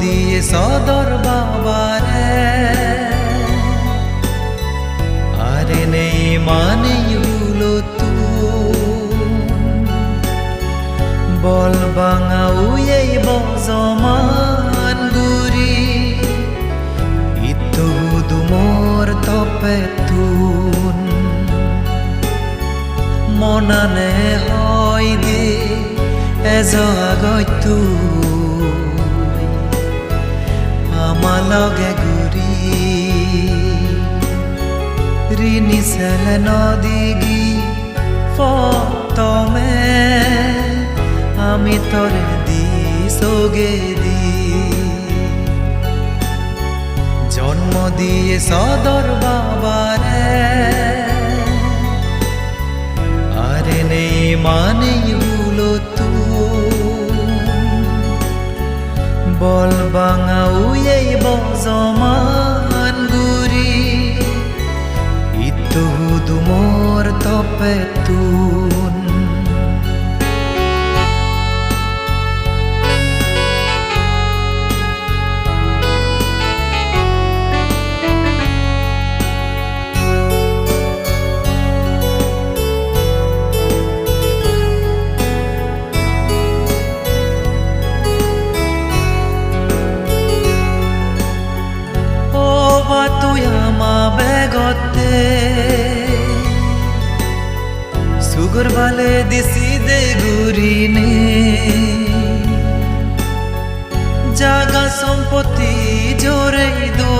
দিয়ে সদর বাবারে। আরে নেই মানে তু। বল বাঙা উয়েই বজমান ইতু দুমর তপে তুন। মনানে হয় দে এজগতু আমালগে গুৰি ঋণী চেলে নদীগি ফতমে। আমি তরে দি, সোগে দি। জন্ম দিয়ে সদর বাবারে। আরে নেই মানে উলো তু বল বাঙা উয়েই বজমান গুরি ইতু দুমর তপে তুন গুরিনে। জাগা সম্পত্তি জোরে দো।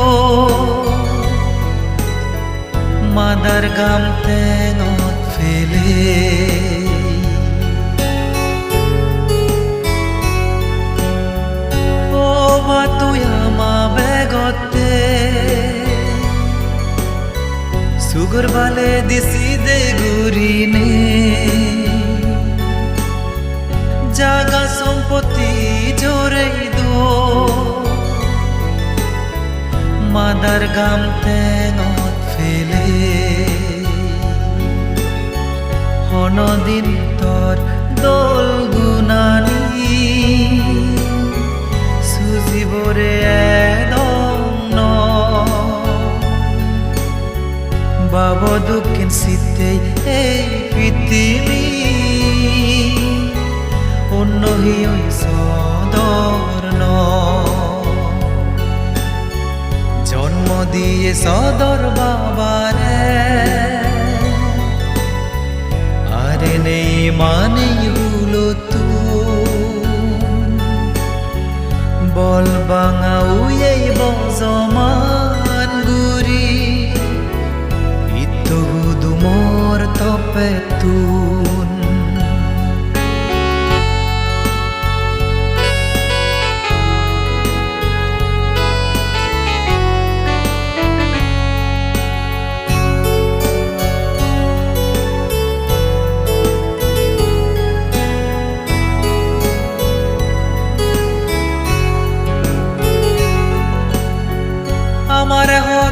মাদার গাম তেঙত ফেলে। ও বা তুই আমা বেগতে। সুগর বালে দিছি তেঙত ফেলে। হনদিন তোর দোল গুনানি সুজিবরে বাব দক্ষিণ শীতে এই পৃথিবী অন্য হিয়ই দিয়ে সদর বাবারে। আরে নেই মানে উলো তু বল বাঙা উয়েই বজমান গুরি ইতু দুমর তপে তুন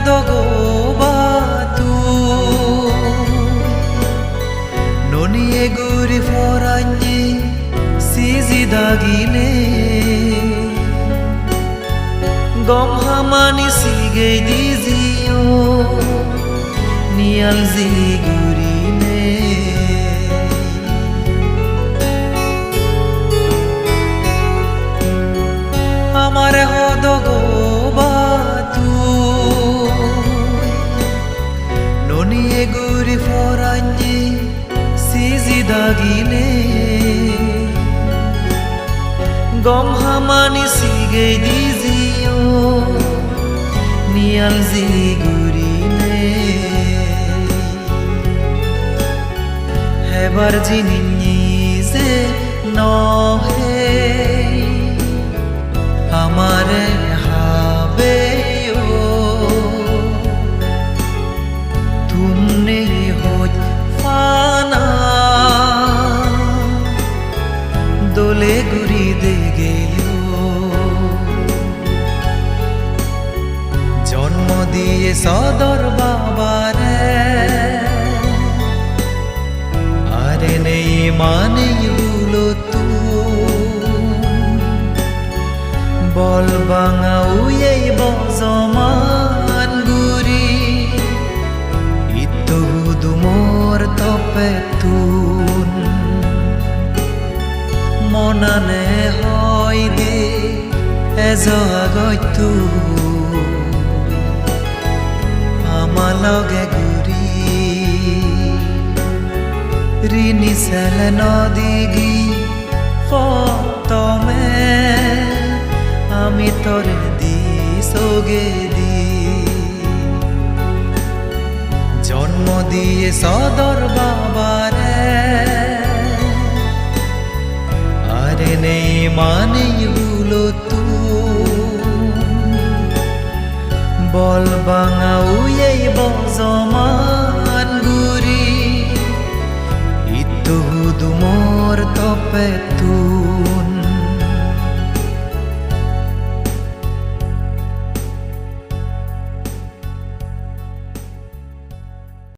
হদ গো বাতু ননিয়ে গুরি ফরাঞ্জি সিজি দাগিলে। গম হামানি সিগে দিজিও নিয়াল জি সিজি দাগিলে গম হামানি সিগে দিজিও নিয়াল জি হেবার জিনি যে নহে দিয়ে সদর বাবারে। আরে নেই মানে তু। বল বাঙা উয়েই বজমান গুৰি ইটো দুমৰ তপে তুন। মনানে হয় দে এজগতু আমালগে ঘূৰি ঋণী চেলে নদী গি ফতমে আমি তোরে দি, সোগে দি। জন্ম দিয়ে সদর বাবারে। আরে নেই মানে হলো তু বল বাঙা উয়েই বজমান গুরি ইতুহু দুমর তপে তুন।